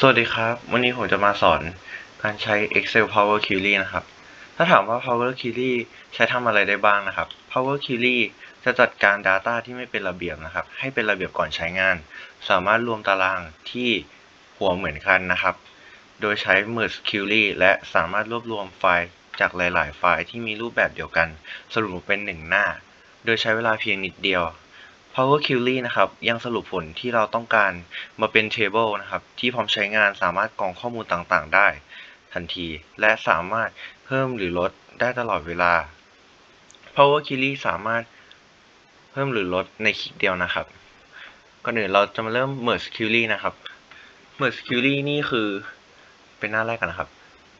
สวัสดีครับ วันนี้ผมจะมาสอนการใช้ Excel Power Query นะครับ ถ้าถามว่า Power Query ใช้ทำอะไรได้บ้างนะครับ Power Query จะจัดการ Data ที่ไม่เป็นระเบียบนะครับ ให้เป็นระเบียบก่อนใช้งาน สามารถรวมตารางที่หัวเหมือนกันนะครับ โดยใช้ Merge Query และสามารถรวบรวมไฟล์จากหลาย ๆ ไฟล์ที่มีรูปแบบเดียวกัน สรุปเป็นหนึ่งหน้า โดยใช้เวลาเพียงนิดเดียว Power Query นะครับ ยังสรุปผลที่เราต้องการมาเป็น Table นะครับ ที่พร้อมใช้งานสามารถกรองข้อมูลต่างๆ ได้ ทันที และสามารถเพิ่มหรือลดได้ตลอดเวลา Power Query สามารถเพิ่มหรือลดในคลิกเดียวนะครับ ก่อนอื่นเราจะมาเริ่ม Merge Query นะครับ Merge Query นี่คือเป็นหน้าแรกกันนะครับ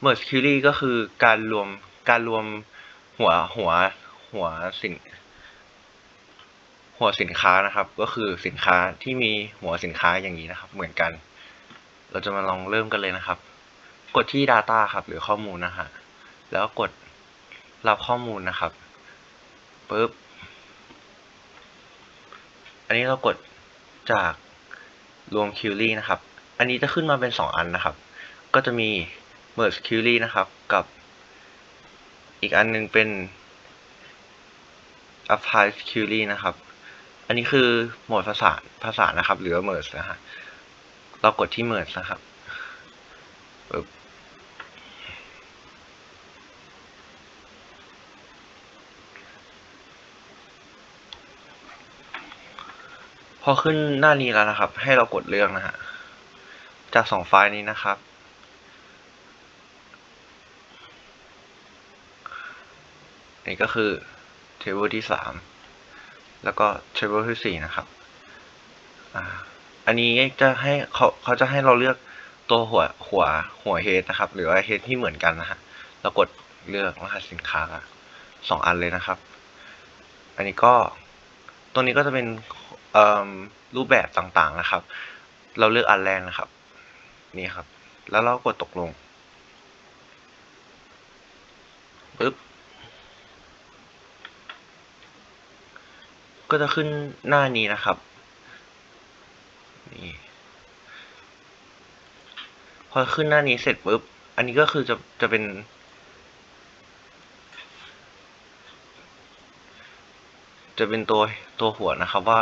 Merge Query ก็คือการรวมการรวมหัวหัวหัวสิน หัวสินค้านะครับ ก็คือสินค้าที่มีหัวสินค้าอย่างนี้นะครับ เหมือนกัน เราจะมาลองเริ่มกันเลยนะครับ กดที่ Data ครับ หรือข้อมูลนะฮะแล้วกดรับข้อมูลนะครับปึ๊บอันนี้เรากดจากรวม query นะครับ อันนี้จะขึ้นมาเป็น 2 อันนะครับ ก็จะมี merge query นะครับ กับอีกอันหนึงเป็น apply query นะครับ อันนี้คือโหมดภาษาภาษานะครับ หรือ merge นะฮะ เรากดที่ merge นะครับพอขึ้นหน้านี้แล้วนะครับ ให้เรากดเลือกนะฮะ จากสองไฟล์นี้นะครับ นี่ก็คือ table ที่สาม แล้วก็ table ที่สี่นะครับอันนี้จะให้เขาเขาจะให้เราเลือกตัวหัวหัวหัว head นะครับ หรือว่า head ที่เหมือนกันนะฮะเรากดเลือกรหัสสินค้าสองอันเลยนะครับ อันนี้ก็ตรงนี้ก็จะเป็นรูปแบบต่างๆนะครับ เราเลือกอันแรกนะครับ นี่ครับ แล้วเรากดตกลงปึ๊บ ก็จะขึ้นหน้านี้นะครับนี่พอขึ้นหน้านี้เสร็จปุ๊บ อันนี้ก็คือจะจะเป็น จะเป็นตัวตัวหัวนะครับว่า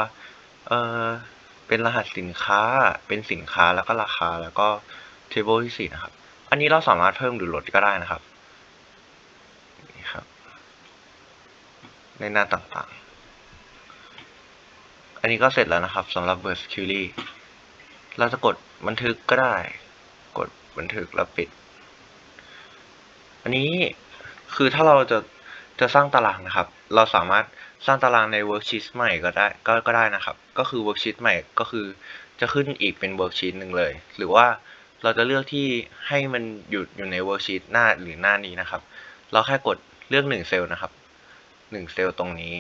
เออเป็นรหัสสินค้า เป็นสินค้าแล้วก็ราคาแล้วก็ table ที่สี่นะครับ อันนี้เราสามารถเพิ่มหรือลดก็ได้นะครับนี่ครับ ในหน้าต่างๆ อันนี้ก็เสร็จแล้วนะครับสำหรับ Merge Query เราจะกดบันทึกก็ได้ กดบันทึกแล้วปิด อันนี้คือถ้าเราจะจะสร้างตารางนะครับ เราสามารถสร้างตารางใน worksheet ใหม่ก็ได้ก็ก็ได้นะครับ ก็คือ worksheet ใหม่ก็คือจะขึ้นอีกเป็น worksheet หนึ่งเลย หรือว่าเราจะเลือกที่ให้มันอยู่อยู่ใน worksheet หน้าหรือหน้านี้นะครับ เราแค่กดเลือกหนึ่งเซลล์นะครับหนึ่งเซลล์ตรงนี้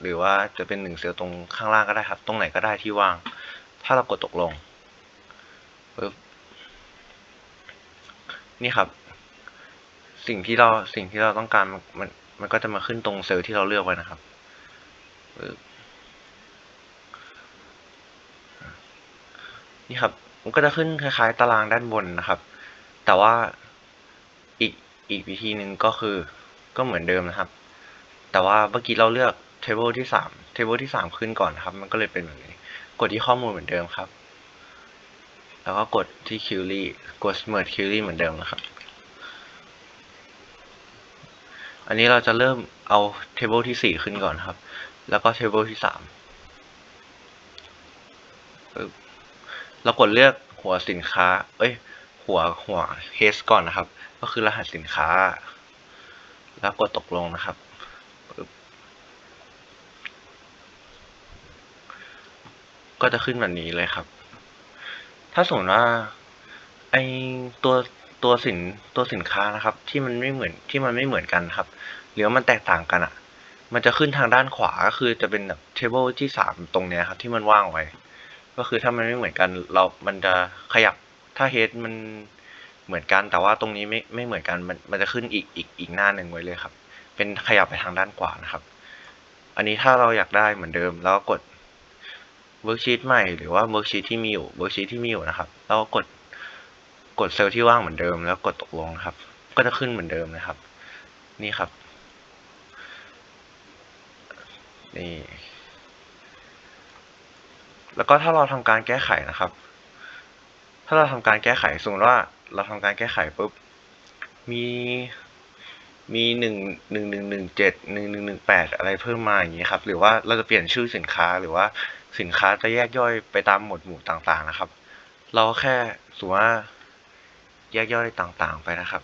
หรือว่าจะเป็นหนึ่งเซลล์ตรงข้างล่างก็ได้ครับ ตรงไหนก็ได้ที่ว่าง ถ้าเรากดตกลงปึ๊บนี่ครับ สิ่งที่เราสิ่งที่เราต้องการมันมันมันก็จะมาขึ้นตรงเซลล์ที่เราเลือกไว้นะครับปึ๊บนี่ครับ มันก็จะขึ้นคล้ายๆ ตารางด้านบนนะครับ แต่ว่าอีกอีกวิธีหนึ่งก็คือก็เหมือนเดิมนะครับ แต่ว่าเมื่อกี้เราเลือก table ที่สาม table ที่สามขึ้นก่อนครับ มันก็เลยเป็นแบบนี้ กดที่ข้อมูลเหมือนเดิมครับ แล้วก็กดที่ query กด merge query เหมือนเดิมนะครับ อันนี้เราจะเริ่มเอา table ที่สี่ขึ้นก่อนครับ แล้วก็ table ที่สามเรากดเลือกหัวสินค้า เอ้ย หัวหัว h ก่อนนะครับ ก็คือรหัสสินค้า แล้วกดตกลงนะครับ ก็จะขึ้นแบบนี้เลยครับ ถ้าสมมติว่าไอตัวตัวสินตัวสินค้านะครับ ที่มันไม่เหมือนที่มันไม่เหมือนกันครับ หรือว่ามันแตกต่างกันอะ มันจะขึ้นทางด้านขวาก็คือจะเป็นแบบ table ที่สามตรงเนี้ยครับ ที่มันว่างไว้ ก็คือถ้ามันไม่เหมือนกัน เรา มันจะขยับถ้า head มันเหมือนกัน แต่ว่าตรงนี้ไม่ไม่เหมือนกันมันมันจะขึ้นอีกอีกอีกหน้าหนึ่งไว้เลยครับ เป็นขยับไปทางด้านขวานะครับ อันนี้ถ้าเราอยากได้เหมือนเดิมแล้วก็ กด worksheet ใหม่หรือว่า worksheet ที่มีอยู่ worksheet ที่มีอยู่นะครับแล้วก็กดกดเซลล์ที่ว่างเหมือนเดิม แล้วกดตกลงนะครับ ก็จะขึ้นเหมือนเดิมนะครับ นี่ครับนี่แล้วก็ถ้าเราทำการแก้ไขนะครับ ถ้าเราทำการแก้ไขสมมติว่าเราทำการแก้ไขปุ๊บมีมีหนึ่งหนึ่งหนึ่งหนึ่งเจ็ดหนึ่งหนึ่งหนึ่งแปดอะไรเพิ่มมาอย่างนี้ครับ หรือว่าเราจะเปลี่ยนชื่อสินค้าหรือว่า สินค้าจะแยกย่อยไปตามหมวดหมู่ต่างๆนะครับ เราแค่สมมติว่าแยกย่อยต่างๆไปนะครับ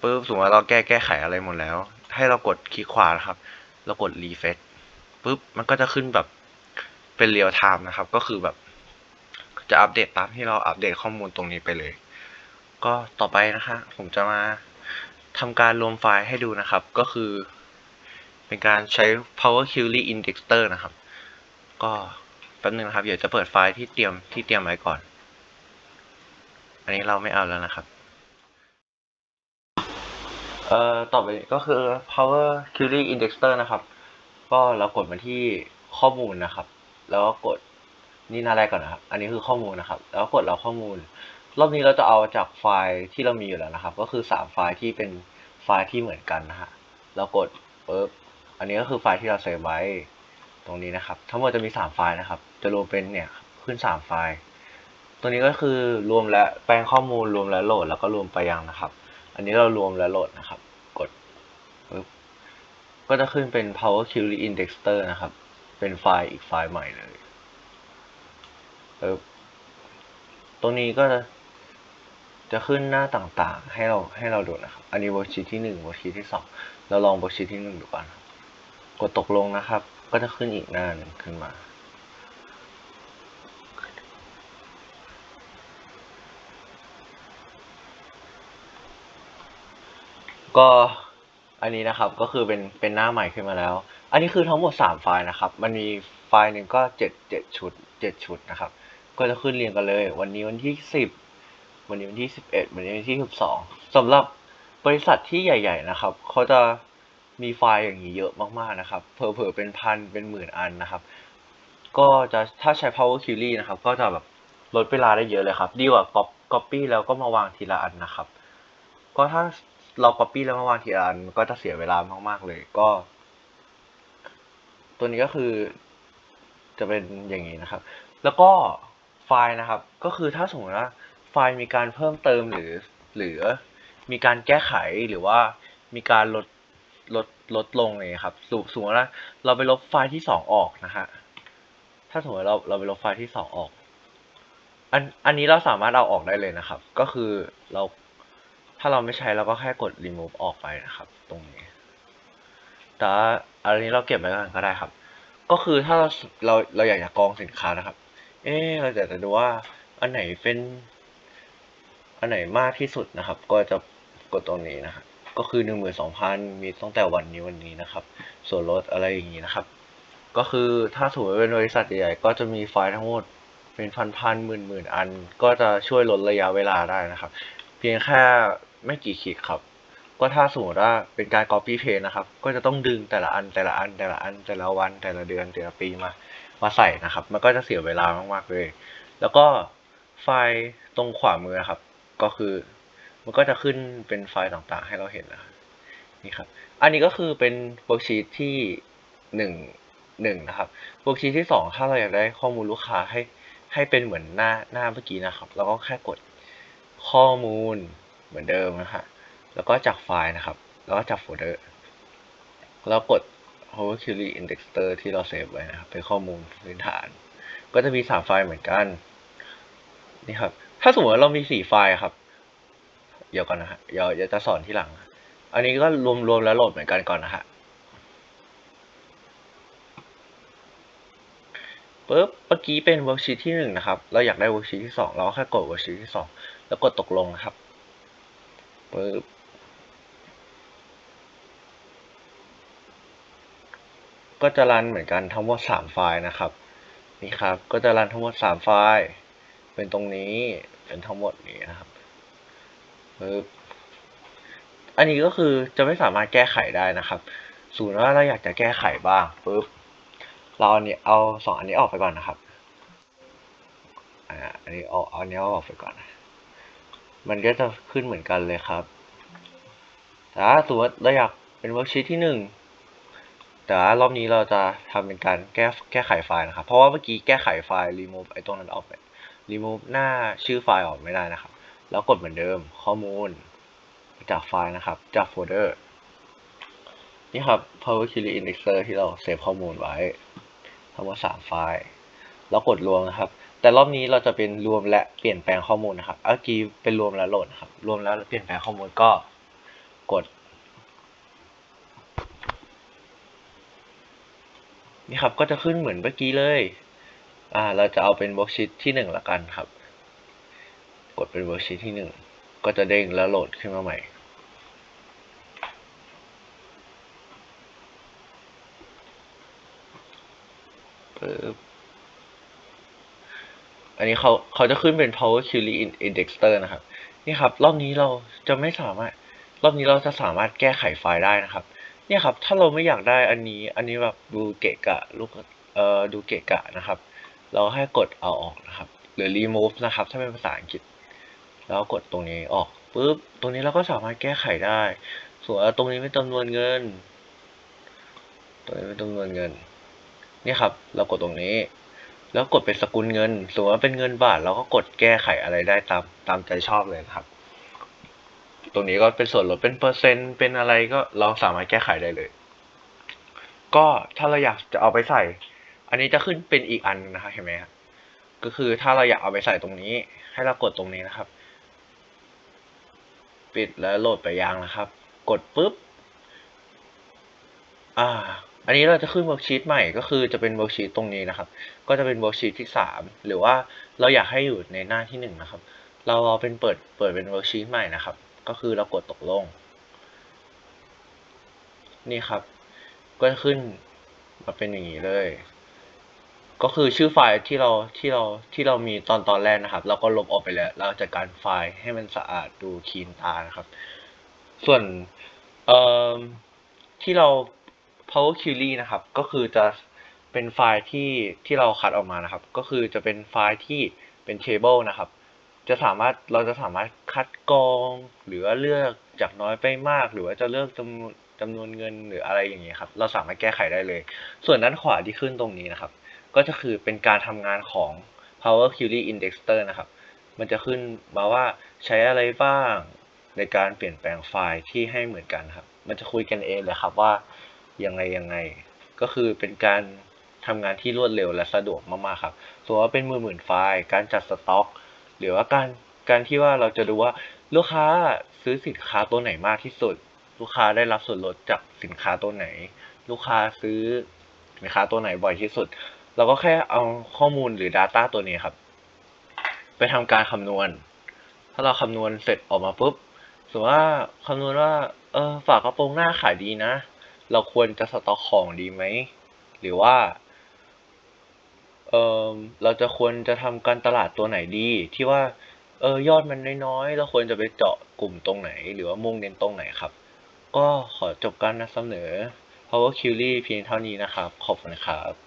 ปุ๊บสมมติว่าเราแก้แก้ไขอะไรหมดแล้ว ให้เรากดคลิกขวานะครับ เรากดรีเฟซปุ๊บมันก็จะขึ้นแบบเป็นเรียลไทม์นะครับ ก็คือแบบจะอัปเดตตามที่เราอัปเดตข้อมูลตรงนี้ไปเลย ก็ต่อไปนะคะ ผมจะมาทำการรวมไฟล์ให้ดูนะครับ ก็คือ เป็นการใช้ Power Query Indexer นะครับ ก็แป๊บนึงนะครับ เดี๋ยวจะเปิดไฟล์ที่เตรียมที่เตรียมไว้ก่อน อันนี้เราไม่เอาแล้วนะครับ เอ่อ ต่อไปก็คือ Power Query Indexer นะครับ ก็เรากดมาที่ข้อมูลนะครับ แล้วก็กดนี่หน้าแรกก่อนนะครับ อันนี้คือข้อมูลนะครับ แล้วกดเราข้อมูล รอบนี้เราจะเอาจากไฟล์ที่เรามีอยู่แล้วนะครับ ก็คือสามไฟล์ที่เป็นไฟล์ที่เหมือนกันนะฮะ เรากดปุ๊บ อันนี้ก็คือไฟล์ที่เราเซฟไว้ ตรงนี้นะครับ ทั้งหมดจะมีสามไฟล์นะครับ จะรวมเป็นเนี่ยขึ้นสามไฟล์ ตัวนี้ก็คือรวมและแปลงข้อมูลรวมและโหลดแล้วก็รวมไปยังนะครับ อันนี้เรารวมและโหลดนะครับ กดก็จะขึ้นเป็น Power Query Indexer นะครับ เป็นไฟล์อีกไฟล์ใหม่เลยตรงนี้ก็จะจะขึ้นหน้าต่างๆ ให้เราให้เราดูนะครับ อันนี้เวอร์ชีที่หนึ่งเวอร์ชีที่สองเราลองเวอร์ชีที่หนึ่งดูก่อน กดตกลงนะครับ ก็จะขึ้นอีกหน้าหนึ่งขึ้นมา ก็อันนี้นะครับก็คือเป็นเป็นหน้าใหม่ขึ้นมาแล้ว อันนี้คือทั้งหมดสามไฟล์นะครับ มันมีไฟล์หนึ่งก็เจ็ดเจ็ดชุดเจ็ดชุดนะครับ ก็จะขึ้นเรียงกันเลย วันนี้วันที่สิบวันนี้วันที่สิบเอ็ดวันนี้วันที่สิบสองสำหรับบริษัทที่ใหญ่ ๆ นะครับเขาจะ มีไฟล์อย่างนี้เยอะมากๆนะครับเผลอๆเป็นพันเป็นหมื่นอันนะครับ ก็จะถ้าใช้ Power Query นะครับ ก็จะแบบลดเวลาได้เยอะเลยครับ ดีกว่า copy แล้วก็มาวางทีละอันนะครับ ก็ถ้าเรา copy แล้วมาวางทีละอันก็จะเสียเวลามากๆเลยก็ ตัวนี้ก็คือ จะเป็นอย่างนี้นะครับ แล้วก็ไฟล์นะครับ ก็คือถ้าสมมติว่าไฟล์มีการเพิ่มเติมหรือหรือมีการแก้ไขหรือว่ามีการลด ลดลดลงเลยครับสมมติว่าเราไปลบไฟล์ที่สองออกนะฮะถ้าสมมติเราเราไปลบไฟล์ที่สองออกอันอันนี้เราสามารถเอาออกได้เลยนะครับ ก็คือเราถ้าเราไม่ใช้เราก็แค่กด remove ออกไปนะครับ ตรงนี้ แต่อันนี้เราเก็บไว้ก่อนก็ได้ครับ ก็คือถ้าเราเราเราอยากจะกรองสินค้านะครับ เอ๊เราอยากจะดูว่าอันไหนเป็น อันไหนมากที่สุดนะครับ ก็จะกดตรงนี้นะครับ ก็คือหนึ่งหมื่นสองพันมีตั้งแต่วันนี้วันนี้นะครับ ส่วนลดอะไรอย่างนี้นะครับ ก็คือถ้าสมมติเป็นบริษัทใหญ่ๆก็จะมีไฟล์ทั้งหมดเป็นพันพันหมื่นหมื่นอัน ก็จะช่วยลดระยะเวลาได้นะครับ เพียงแค่ไม่กี่คลิกครับ ก็ถ้าสมมติว่าเป็นการ copy paste นะครับ ก็จะต้องดึงแต่ละอันแต่ละอันแต่ละอันแต่ละวันแต่ละเดือนแต่ละปีมามาใส่นะครับ มันก็จะเสียเวลามากๆเลย แล้วก็ไฟล์ตรงขวามือครับ ก็คือ มันก็จะขึ้นเป็นไฟล์ต่างๆ ให้เราเห็นนะครับนี่ครับ อันนี้ก็คือเป็นเวิร์กชีตที่หนึ่งหนึ่งนะครับเวิร์กชีตที่สองถ้าเราอยากได้ข้อมูลลูกค้าให้ให้เป็นเหมือนหน้าหน้าเมื่อกี้นะครับ เราก็แค่กดข้อมูลเหมือนเดิมนะฮะแล้วก็จากไฟล์นะครับ แล้วก็จากโฟลเดอร์แล้วกด Power Query Indexer ที่เราเซฟไว้นะครับ เป็นข้อมูลพื้นฐาน ก็จะมีสามไฟล์เหมือนกัน นี่ครับ ถ้าสมมติเรามีสี่ไฟล์ครับ เดี๋ยวก่อนนะฮะเดี๋ยวเดี๋ยวจะสอนที่หลัง อันนี้ก็รวมรวมแล้วโหลดเหมือนกันก่อนนะฮะปุ๊บเมื่อกี้เป็นเวิร์กชีตที่หนึ่งนะครับ เราอยากได้เวิร์กชีตที่สองเราก็แค่กดเวิร์กชีตที่สองแล้วกดตกลงนะครับปุ๊บก็จะรันเหมือนกันทั้งหมดสามไฟล์นะครับนี่ครับ ก็จะรันทั้งหมดสามไฟล์ เป็นตรงนี้เป็นทั้งหมดนี้นะครับ ปึ๊บอันนี้ก็คือจะไม่สามารถแก้ไขได้นะครับสมมติว่าเราอยากจะแก้ไขบ้างปึ๊บเราอันนี้เอาสองอันนี้ออกไปก่อนนะครับอ่าอันนี้เอาเอาอันนี้ออกไปก่อนนะมันก็จะขึ้นเหมือนกันเลยครับแต่ถ้าสมมติเราอยากเป็นเวิร์กชีตที่หนึ่งแต่รอบนี้เราจะทำเป็นการแก้แก้ไขไฟล์นะครับ เพราะว่าเมื่อกี้แก้ไขไฟล์ remove ไอ้ตรงนั้นออกไป remove หน้าชื่อไฟล์ออกไม่ได้นะครับ แล้วกดเหมือนเดิมข้อมูลจากไฟล์นะครับ จากโฟลเดอร์นี่ครับ Power Query Indexer ที่เราเซฟข้อมูลไว้ทั้งหมดสามไฟล์แล้วกดรวมนะครับ แต่รอบนี้เราจะเป็นรวมและเปลี่ยนแปลงข้อมูลนะครับเมื่อกี้เป็นรวมและโหลดนะครับ รวมแล้วเปลี่ยนแปลงข้อมูลก็กด นี่ครับก็จะขึ้นเหมือนเมื่อกี้เลย อ่า เราจะเอาเป็น worksheet ที่หนึ่งละกันครับ กดเป็น worksheet ที่หนึ่งก็จะเด้งแล้วโหลดขึ้นมาใหม่ปึ๊บอันนี้เขาเขาจะขึ้นเป็น power query indexer นะครับ นี่ครับ รอบนี้เราจะไม่สามารถ รอบนี้เราจะสามารถแก้ไขไฟล์ได้นะครับ เนี่ยครับ ถ้าเราไม่อยากได้อันนี้ อันนี้แบบดูเกะกะลูกเอ่อดูเกะกะนะครับ เราให้กดเอาออกนะครับ หรือ remove นะครับ ถ้าเป็นภาษาอังกฤษ แล้วกดตรงนี้ออกปุ๊บ ตรงนี้เราก็สามารถแก้ไขได้ ส่วนตรงนี้เป็นจำนวนเงิน ตรงนี้เป็นจำนวนเงิน นี่ครับ เรากดตรงนี้ แล้วกดเป็นสกุลเงินสมมติว่าเป็นเงินบาทเราก็กดแก้ไขอะไรได้ตามตามใจชอบเลยนะครับ ตรงนี้ก็เป็นส่วนลดเป็นเปอร์เซ็นต์เป็นอะไรก็เราสามารถแก้ไขได้เลย ก็ถ้าเราอยากจะเอาไปใส่ อันนี้จะขึ้นเป็นอีกอันนะครับเห็นไหมครัก็คือถ้าเราอยากเอาไปใส่ตรงนี้ ให้เรากดตรงนี้นะครับ ปิดแล้วโหลดไปยังนะครับ กดปุ๊บ อ่า อันนี้เราจะขึ้นเวิร์กชีตใหม่ก็คือจะเป็นเวิร์กชีตตรงนี้นะครับ ก็จะเป็นเวิร์กชีตที่สามหรือว่าเราอยากให้อยู่ในหน้าที่หนึ่งนะครับ เราเอาเป็นเปิดเปิดเป็นเวิร์กชีตใหม่นะครับ ก็คือเรากดตกลง นี่ครับ ก็จะขึ้นมาเป็นอย่างนี้เลย ก็คือชื่อไฟล์ที่เราที่เราที่เรามีตอนตอนแรกนะครับ เราก็ลบออกไปแล้ว เราจัดการไฟล์ให้มันสะอาดดูคลีนตานะครับ ส่วนเอ่อที่เรา Power Query นะครับ ก็คือจะเป็นไฟล์ที่ที่เราคัดออกมานะครับ ก็คือจะเป็นไฟล์ที่เป็น table นะครับ จะสามารถเราจะสามารถคัดกรอง หรือว่าเลือกจากน้อยไปมาก หรือว่าจะเลือกจำนวนจำนวนเงินหรืออะไรอย่างเงี้ยครับ เราสามารถแก้ไขได้เลย ส่วนด้านขวาที่ขึ้นตรงนี้นะครับ ก็จะคือเป็นการทำงานของ Power Query Indexer นะครับ มันจะขึ้นมาว่าใช้อะไรบ้างในการเปลี่ยนแปลงไฟล์ที่ให้เหมือนกันครับ มันจะคุยกันเองเลยครับว่ายังไงยังไง ก็คือเป็นการทำงานที่รวดเร็วและสะดวกมากๆครับส่วนว่าเป็นมือหมื่นไฟล์ การจัดสต็อก หรือว่าการการที่ว่าเราจะดูว่าลูกค้าซื้อสินค้าตัวไหนมากที่สุด ลูกค้าได้รับส่วนลดจากสินค้าตัวไหน ลูกค้าซื้อสินค้าตัวไหนบ่อยที่สุด เราก็แค่เอาข้อมูลหรือ Data ตัวนี้ครับ ไปทำการคำนวณ ถ้าเราคำนวณเสร็จออกมาปุ๊บสมมติว่าคำนวณว่าเออฝากกระโปรงหน้าขายดีนะ เราควรจะสต็อกของดีไหม หรือว่าเออเราจะควรจะทำการตลาดตัวไหนดี ที่ว่าเออยอดมันน้อยๆเราควรจะไปเจาะกลุ่มตรงไหน หรือว่ามุ่งเน้นตรงไหนครับ ก็ขอจบการนำเสนอ Power Query เพียงเท่านี้นะครับ ขอบคุณครับ